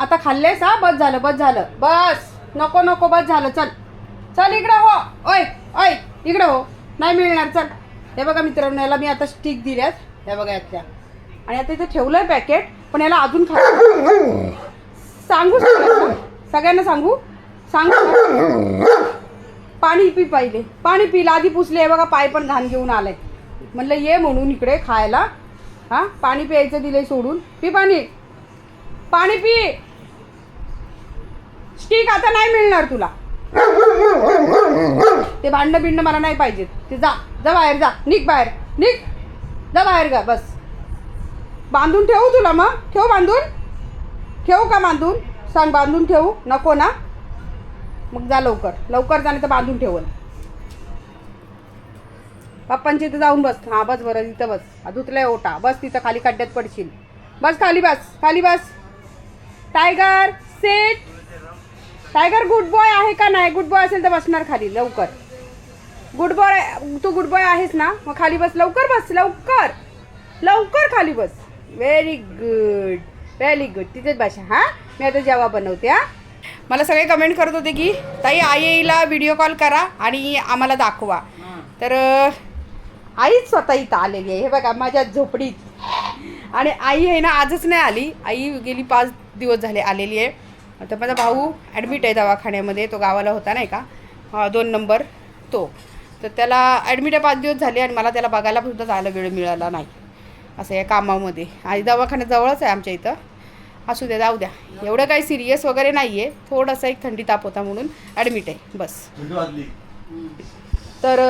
आता खाल्लेस हा? बस झालं बस झालं. बस. नको नको बस झालं. चल. चल इकडं हो. ओय ओय इकडं हो. नाही मिळणार चल. हे बघा मित्रांनो याला मी आता स्टिक दिल्यात हे बघा यातल्या. आणि आता इथे आहे पॅकेट पण याला अजून खा सांगू सगळ्यांना? सगळ्यांना सांगू? सांगू पाणी पी पाहिले. पाणी पिलं आधी पुसले. हे बघा पाय पण घाण घेऊन आलाय म्हणलं ये म्हणून इकडे खायला. हा? पाणी प्यायचं दिले सोडून. पी पाणी. पाणी पी. ठीक आता नाही मिळणार तुला. ते भांडणं बिंडणं मला नाही पाहिजे ते जा जा बाहेर जा. निघ बाहेर. निघ. जा बाहेर गा बस. बांधून ठेवू तुला मग? ठेवू बांधून? ठेवू का बांधून? सांग बांधून ठेवू? नको ना? मग जा लवकर. लवकर जाणे तर बांधून ठेवून. पप्पांच्या इथं जाऊन बस. हां बस बरं इथं बस. धुतलंय ओटा. बस तिथं खाली खड्ड्यात पडशील. बस खाली बस खाली बस. Tiger set Tiger good boy आहे का नाही? गुड बॉय असेल तर बसणार खाली लवकर. गुड बॉय तू गुड बॉय आहेस ना? मग खाली बस लवकर बस लवकर. लवकर खाली बस. व्हेरी गुड व्हेरी गुड तिथेच भाषा हां? मी आता जेव्हा बनवते हां? मला सगळे कमेंट करत होते की ताई आई आईला व्हिडिओ कॉल करा आणि आम्हाला दाखवा. तर आईच स्वतः इथं आलेली आहे. हे बघा माझ्या झोपडीत. आणि आई आहे ना आजच नाही आली. आई गेली पाच दिवस झाले आलेली आहे. तर माझा भाऊ ॲडमिट आहे दवाखान्यामध्ये तो गावाला होता नाही का? दोन नंबर तो. तर त्याला ॲडमिट आहे पाच दिवस झाले आणि मला त्याला बघायला सुद्धा जायला वेळ मिळाला नाही. असं या कामामध्ये. आणि दवाखान्यात जवळच आहे आमच्या इथं. असू द्या जाऊ द्या. एवढं काही सिरियस वगैरे नाही आहे थोडासा एक थंडी ताप होता म्हणून ॲडमिट आहे. बस. तर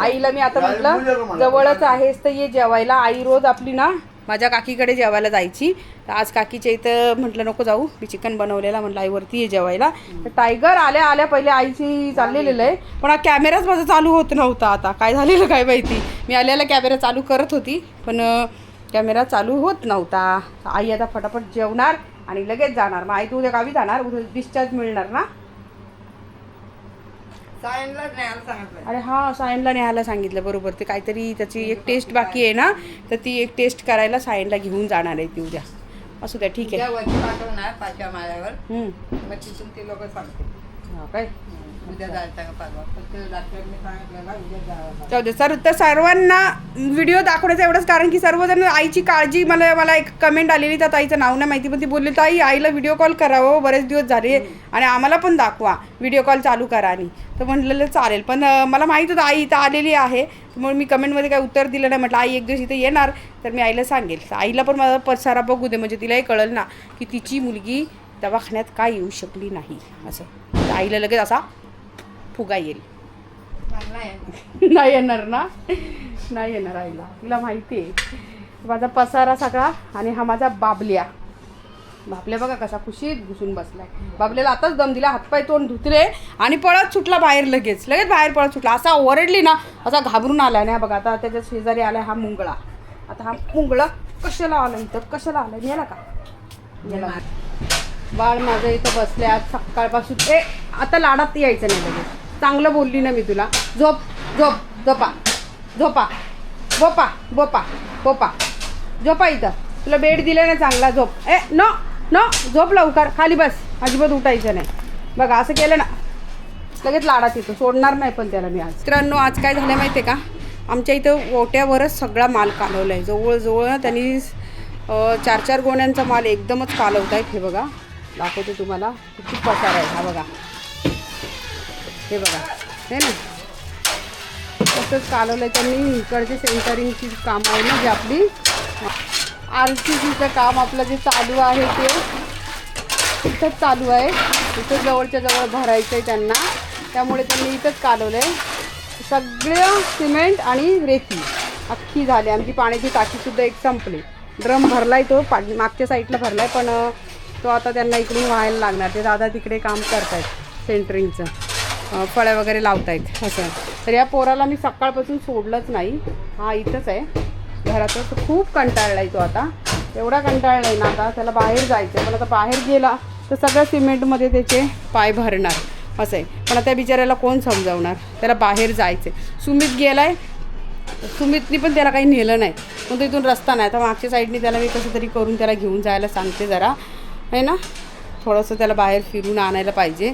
आईला मी आता म्हटलं जवळच आहेस तर ये जेवायला. आई रोज आपली ना माझ्या काकीकडे जेवायला जायची. तर आज काकीच्या इथं म्हटलं नको जाऊ मी चिकन बनवलेला म्हटलं आईवरती ये जेवायला. तर टायगर आल्या आल्या पहिले आईची चाललेलं आहे. पण हा कॅमेराच माझा चालू होत नव्हता आता. काय झालेलं काय माहिती. मी आल्याला कॅमेरा चालू करत होती पण कॅमेरा चालू होत नव्हता. आई आता फटाफट जेवणार आणि लगेच जाणार. मग आई तू उद्या गावी जाणार उद्या डिस्चार्ज मिळणार ना? अरे हा सायनला न्यायला सांगितलं बरोबर. ते काहीतरी त्याची एक टेस्ट बाकी आहे ना तर ती एक टेस्ट करायला सायनला घेऊन जाणार आहे ती उद्या. असू द्या ठीक आहे. पाठवणार पाचव्या माळ्यावर. हम्म. मग तिथून ते लोक सांगते हा काय? उद्या जायचं का परवा? फक्त डॉक्टरने सांगितलं ना उद्या जावं जाऊ दे. सर तर सर्वांना व्हिडिओ दाखवण्याचं एवढंच कारण की सर्वजण आईची काळजी मला मला एक कमेंट आलेली त्या ताईचं नाव नाही माहिती पण ती बोलली ताई आईला व्हिडिओ कॉल करावं बरेच दिवस झाले आणि आम्हाला पण दाखवा व्हिडिओ कॉल चालू करा आणि. तर म्हटलेलं चालेल. पण मला माहीत होतं आई इथं आलेली आहे म्हणून मी कमेंटमध्ये काय उत्तर दिलं नाही. म्हटलं आई एक दिवस इथे येणार तर मी आईला सांगेल. तर आईला पण माझा पसारा बघू दे म्हणजे तिलाही कळलं ना की तिची मुलगी दवाखान्यात का येऊ शकली नाही असं. तर आईला लगेच असा फुगा येईल. नाही येणार ना? नाही येणार आईला. तिला माहिती आहे. माझा पसारा सगळा आणि हा माझा बाबल्या. बाबल्या बघा कसा खुशीत घुसून बसलाय. बाबल्याला आताच दम दिला हातपाय तोंड धुतले आणि पळत सुटला बाहेर लगेच. लगेच बाहेर पळत सुटला. असा ओरडली ना असा घाबरून आलाय. ना बघा आता त्याच्या शेजारी आलाय हा मुंगळा. आता हा मुंगळा कशाला आला इथं? कशाला आलाय? नेला का? नेला. बाळ माझं इथं बसले आज सकाळपासून. ए आता लाडात यायचं नाही लगेच. चांगलं बोलली ना मी तुला. झोप झोप झोपा. झोपा. बोपा बोपा बोपा. झोपा इथं. तुला बेड दिलं ना चांगला झोप. ए नो नो झोप लवकर. खाली बस. अजिबात उठायचं नाही. बघा असं केलं ना लगेच लाडा तिथं. सोडणार नाही पण त्याला मी आज. मित्रांनो आज काय झालं माहिती आहे का? आमच्या इथं ओट्यावरच सगळा माल कालवला आहे जवळजवळ त्यांनी चार चार गोण्यांचा माल एकदमच कालवत आहेत हे बघा दाखवते तुम्हाला. किती पसार आहे हा बघा. हे बघा हे ना? तसंच कालवलं आहे त्यांनी इकडचे सेंटरिंगची काम आहे ना जी आपली. आर सी सीचं काम आपलं जे चालू आहे ते इथंच चालू आहे. इथं जवळच्या जवळ भरायचं आहे त्यांना. त्यामुळे त्यांनी इथंच कालवलं आहे सगळं सिमेंट आणि रेती अख्खी झाली. आमची पाण्याची टाकीसुद्धा एक संपली. ड्रम भरला आहे तो पाणी मागच्या साईडला आहे पण तो आता त्यांना इकडून व्हायला लागणार. ते दादा तिकडे काम करत आहेत सेंटरिंगचं फळ्या वगैरे लावतायत. असं. तर या पोराला मी सकाळपासून सोडलंच नाही. हा इथंच आहे. घरातच खूप कंटाळला आहे तो आता. एवढा कंटाळला आहे ना आता. त्याला बाहेर जायचं आहे पण आता बाहेर गेला तर सगळ्या सिमेंटमध्ये त्याचे पाय भरणार. असं आहे. पण आता त्या बिचाऱ्याला कोण समजावणार? त्याला बाहेर जायचं आहे सुमित गेलाय. सुमितनी पण त्याला काही नेलं नाही. पण तो इथून रस्ता नाही. तर मागच्या साईडनी त्याला मी कसं तरी करून त्याला घेऊन जायला सांगते जरा. आहे ना? थोडंसं त्याला बाहेर फिरून आणायला पाहिजे.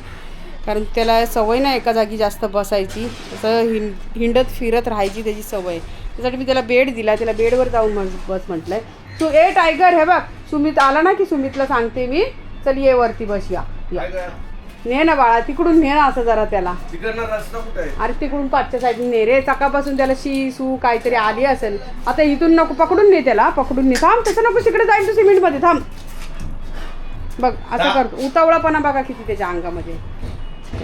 कारण त्याला सवय नाही एका जागी जास्त बसायची. असं हिं हिंडत फिरत राहायची त्याची सवय. त्यासाठी मी त्याला बेड दिला. त्याला बेडवर जाऊन मग बस म्हटलंय. तू ए टायगर हे बघ. सुमित आला ना की सुमितला सांगते मी. चल ये वरती बस या. ने ना बाळा तिकडून ने ना असं जरा त्याला. आहे? अरे तिकडून पाचच्या साईडने ने रे. सकाळपासून त्याला शी सू काहीतरी आली असेल. आता इथून नको पकडून ने त्याला. पकडून ने. थांब तसं नको तिकडे जाईल तू सिमेंटमध्ये थांब. बघ असं करतो. उतावळापणा बघा किती त्याच्या अंगामध्ये.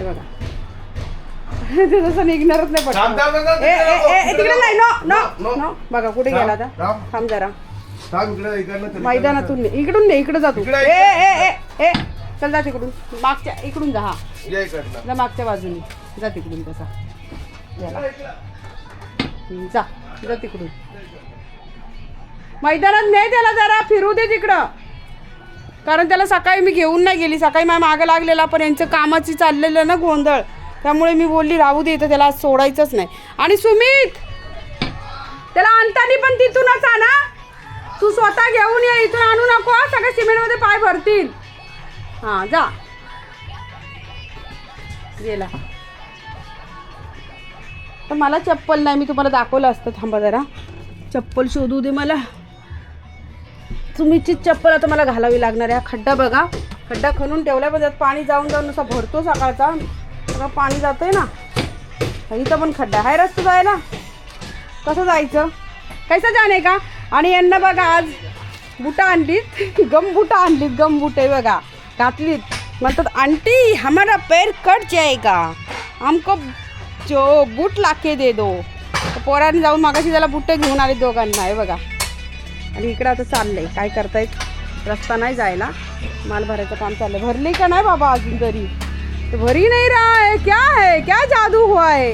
हे बघा. ते जसं निघणारच नाही थांब, थांब, थांब, पटकन. ए, ए, ए, ए, तिकडे नाही no no no, no. No. बघा कुठे थांब, गेला आता? थांब. थांब जरा. थांब इकडे इकडनं चल, मैदानातून ने इकडून ने इकडे जातो इकडे, ए ए ए ए चल जा तिकडून. मागच्या इकडून जा हा. इकडनं. ये इकडनं. जा मागच्या बाजूने. जा तिकडून तसा. याला. हम्म, जा जा तिकडून. मैदानात नाही त्याला जरा फिरू दे तिकडं. कारण त्याला सकाळी मी घेऊन नाही गेली. सकाळी माझ्या मागं लागलेला पण यांचं कामाची चाललेलं ना गोंधळ. त्यामुळे मी बोलली राहू दे इथं त्याला सोडायचंच नाही. आणि सुमित त्याला आणतानी पण तिथूनच आणा तू स्वतः घेऊन ये इथून आणू नको हा. सगळे सिमेंटमध्ये पाय भरतील. हां जा. गेला. तर मला चप्पल नाही मी तुम्हाला दाखवलं असतं. थांबा जरा. चप्पल शोधू दे मला. तुमची चप्पल आता मला घालावी लागणार आहे हा खड्डा बघा. खड्डा खणून ठेवला पण त्यात पाणी जाऊन जाऊन असा भरतो सकाळचा. सगळं पाणी जातंय ना. इथं पण खड्डा आहे. रस्ता जायला. कसं जायचं? कसं जाणे का? आणि यांना बघा आज बुटा आणलीत. गम बुटा आणलीत गम बुटे बघा. घातलीत. म्हणतात आंटी हमारा पैर कट जाएगा. आमको जो बूट लाके दे दो. पोराने जाऊन मागाशी त्याला बुटे घेऊन आले दोघांना. हे बघा. आणि इकडं आता चाललंय. काय करतायत? रस्ता नाही जायला. माल भरायचं काम चाललंय. भरली का नाही बाबा अजून तरी? तो भरी नाही रहा है क्या है? क्या जादू हुआ है?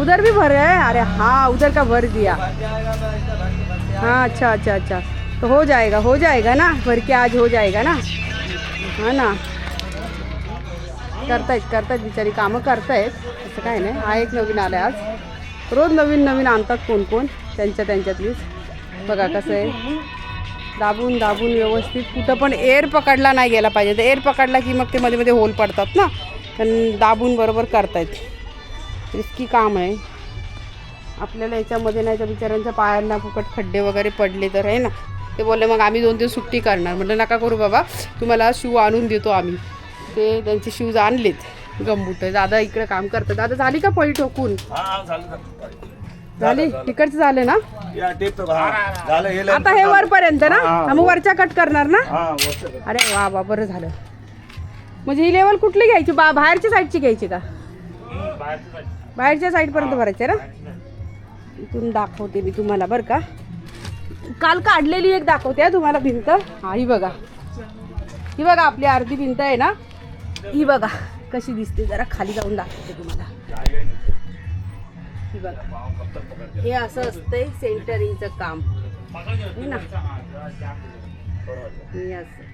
उधर भी भर है? अरे हाँ उधर का भर दिया। हाँ अच्छा अच्छा अच्छा। तो हो जाएगा हो जाएगा ना? भर के आज हो जाएगा ना? हाँ ना? करतायत करतायत बिचारी कामं करतायत. असं काय नाही. हा एक नवीन आलं आज. रोज नवीन नवीन आणतात कोण कोण? त्यांच्या त्यांच्यातलीच. बघा कसं आहे. दाबून दाबून व्यवस्थित. कुठं पण एअर पकडला नाही गेला पाहिजे. तर एअर पकडला की मग ते मध्ये मध्ये होल पडतात ना. पण दाबून बरोबर करतायत. रिस्की काम आहे. आपल्याला याच्यामध्ये नाही तर बिचाऱ्यांच्या पायांना फुकट खड्डे वगैरे पडले तर आहे ना. ते बोलले मग आम्ही दोन दिवस सुट्टी करणार. म्हटलं नका करू बाबा. तुम्हाला शू आणून देतो आम्ही. ते त्यांचे शूज आणलेत. गंबूट. दादा इकडे काम करतात. दादा झाली का पळी ठोकून? झालं? तिकडचं झालं. ना? या टेप तर हा. हे आता हे वरपर्यंत ना? हा, हा, मग वरच्या कट करणार ना? हा वरचं कर. अरे वा वा बरं झालं. म्हणजे ही लेवल कुठली घ्यायची? बा बाहेरच्या साईडची घ्यायची का? बाहेरच्या साईडपर्यंत भरायचे ना? इथून दाखवते मी तुम्हाला बरं का. काल काढलेली एक दाखवते हा तुम्हाला भिंत. हा ही बघा. ही बघा आपली अर्धी भिंत आहे ना? ही बघा कशी दिसते. जरा खाली जाऊन दाखवते तुम्हाला. ही बघा हे असं असतंय सेंटरिंगचं काम. ना? हे असं.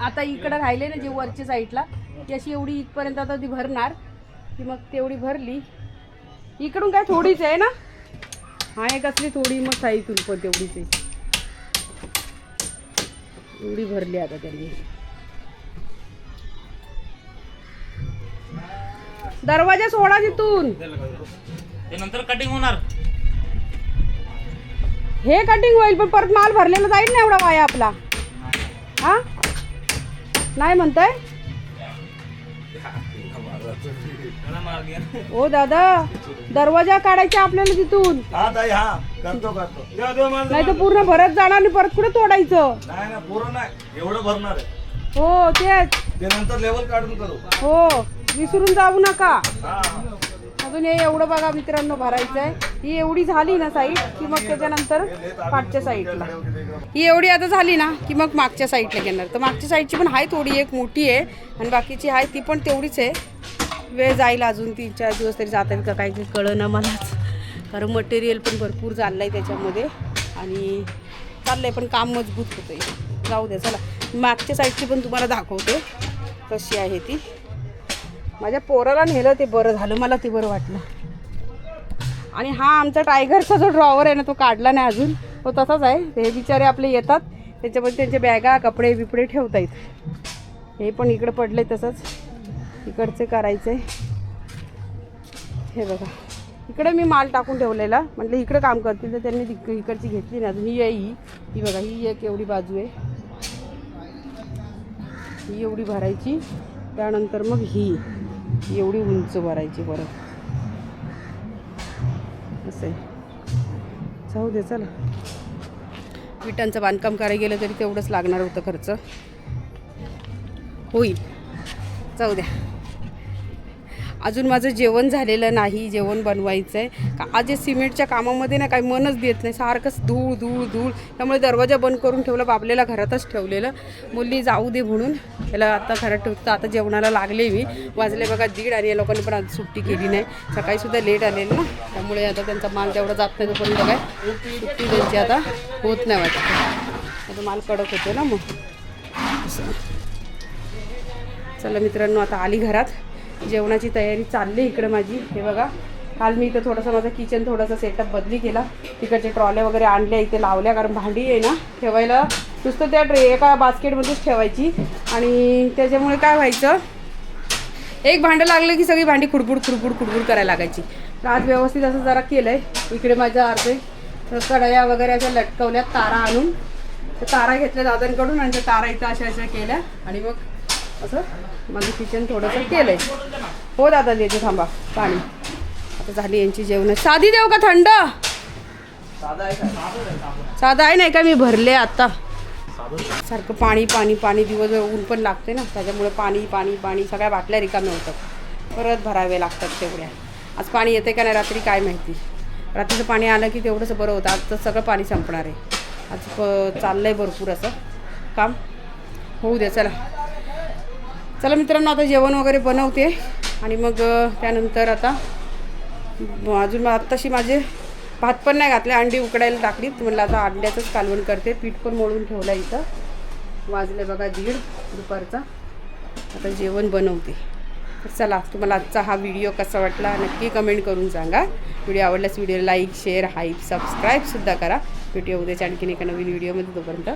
आता इकडं राहिले ना जे वरच्या साईडला ती अशी एवढी इथपर्यंत आता ती भरणार की मग तेवढी भरली. इकडून काय थोडीच आहे ना? हा एक असली थोडी मग साईज पण तेवढीच आहे. एवढी भरली आता त्यांनी. दरवाजा सोडा तिथून. ते नंतर कटिंग होणार. हे कटिंग होईल पण परत माल भरलेला जाईल ना एवढा वाया आपला. हा? नाही म्हणताय. ओ दादा दरवाजा काढायचा आपल्याला तिथून. हा हा. नाही तर पूर्ण भरत जाणार आणि परत कुठे तोडायचं? नाही ना पूर्ण नाही. एवढं भरणार आहे. हो तेच. ते नंतर लेवल काढून करू. हो. विसरून जाऊ नका. अजून हे एवढं बघा मित्रांनो भरायचं आहे ही एवढी झाली ना साईड की मग त्याच्यानंतर पाठच्या साईडला ही एवढी आता झाली ना की मग मागच्या साईडला घेणार. तर मागच्या साईडची पण आहे थोडी एक मोठी आहे आणि बाकीची आहे ती पण तेवढीच आहे. वेळ जाईल अजून तीन चार दिवस तरी जात आहेत का काही काही कळना मलाच. कारण मटेरियल पण भरपूर चाललं आहे त्याच्यामध्ये. आणि चाललं आहे पण काम मजबूत होतं आहे जाऊ द्या चला. मागच्या साईडची पण तुम्हाला दाखवते. कशी आहे ती. माझ्या पोराला नेलं ते बरं झालं मला ते बरं वाटलं. आणि हा आमचा टायगरचा जो ड्रॉवर आहे ना तो काढला नाही अजून. तो तसाच आहे. हे बिचारे आपले येतात. त्याच्यामध्ये त्यांचे बॅगा कपडे बिपडे ठेवता येत हे पण इकडे पडले तसंच. इकडचे करायचे हे बघा. इकडे मी माल टाकून ठेवलेला. म्हटलं इकडे काम करतील तर त्यांनी तिक- इकडची घेतली नाही अजून. ही आहे ही. ही बघा ही एक एवढी बाजू आहे. ही एवढी भरायची. त्यानंतर मग ही. एवढी उंच भरायची परत. असं आहे. जाऊ दे चला. विटांचं बांधकाम करायला गेलं तरी तेवढंच लागणार होतं खर्च. होईल. जाऊ द्या. अजून माझं जेवण झालेलं नाही जेवण बनवायचं आहे का आज सिमेंटच्या कामामध्ये ना काही मनच देत नाही. सारखंच धूळ धूळ धूळ. त्यामुळे दरवाजा बंद करून ठेवलं बाबलेला घरातच ठेवलेलं. मुली जाऊ दे म्हणून. त्याला आता घरात ठेवतं. आता जेवणाला लागले मी. वाजले बघा दीड आणि या लोकांनी पण आज सुट्टी केली नाही. सकाळीसुद्धा लेट आलेलं ना. त्यामुळे आता त्यांचा माल तेवढा जात नाही तोपर्यंत काय? सुट्टी त्यांची आता होत नाही वाटत. आता माल कडक होतो ना मग. चला मित्रांनो आता आली घरात. जेवणाची तयारी चालली इकडे माझी. हे बघा काल मी इथं थोडंसं माझं किचन थोडंसं सेटअप बदली केला. तिकडचे ट्रॉल्या वगैरे आणल्या इथे लावल्या कारण भांडी आहे ना ठेवायला. नुसतं त्या ट्रे एका बास्केटमध्येच ठेवायची. आणि त्याच्यामुळे काय व्हायचं एक भांडं लागलं की सगळी भांडी खुडबुड खुडबुड खुडबुड करायला लागायची. आज व्यवस्थित असं जरा केलं आहे इकडे माझ्या अर्धे कढया वगैरे अशा लटकवल्या तारा आणून. तर तारा घेतल्या दादांकडून आणि त्या तारा इथं अशा अशा केल्या. आणि मग असं? माझं किचन थोडंसं केलं आहे हो दादा देते थांबा. पाणी. आता झाली यांची जेवण. साधी देऊ का थंड? साधा आहे नाही का? मी भरले आता. सारखं पाणी पाणी पाणी दिवस ऊन पण लागते ना. त्याच्यामुळे पाणी पाणी पाणी सगळ्या बाटल्या रिकाम्या होतात. परत भरावे लागतात तेवढ्या. आज पाणी येते का नाही रात्री काय माहिती. रात्रीचं पाणी आलं की तेवढंच बरं होतं. आज तर सगळं पाणी संपणार आहे. आज प चाललं आहे भरपूर असं. काम? होऊ द्या चला. चला मित्रांनो आता जेवण वगैरे बनवते. आणि मग त्यानंतर आता अजून मग आत्ताशी माझे भात पण नाही घातले अंडी उकडायला टाकली. म्हणलं आता अंड्याचंच कालवण करते. पीठ पण मोडून ठेवलं इथं. वाजले बघा दीड दुपारचा. आता जेवण बनवते. चला तुम्हाला आजचा हा व्हिडिओ कसा वाटला नक्की कमेंट करून सांगा. व्हिडिओ आवडल्यास व्हिडिओ लाईक शेअर हाईप सबस्क्राईबसुद्धा करा. व्हिडिओ उद्याच्या आणखीन एका नवीन व्हिडिओमध्ये तोपर्यंत.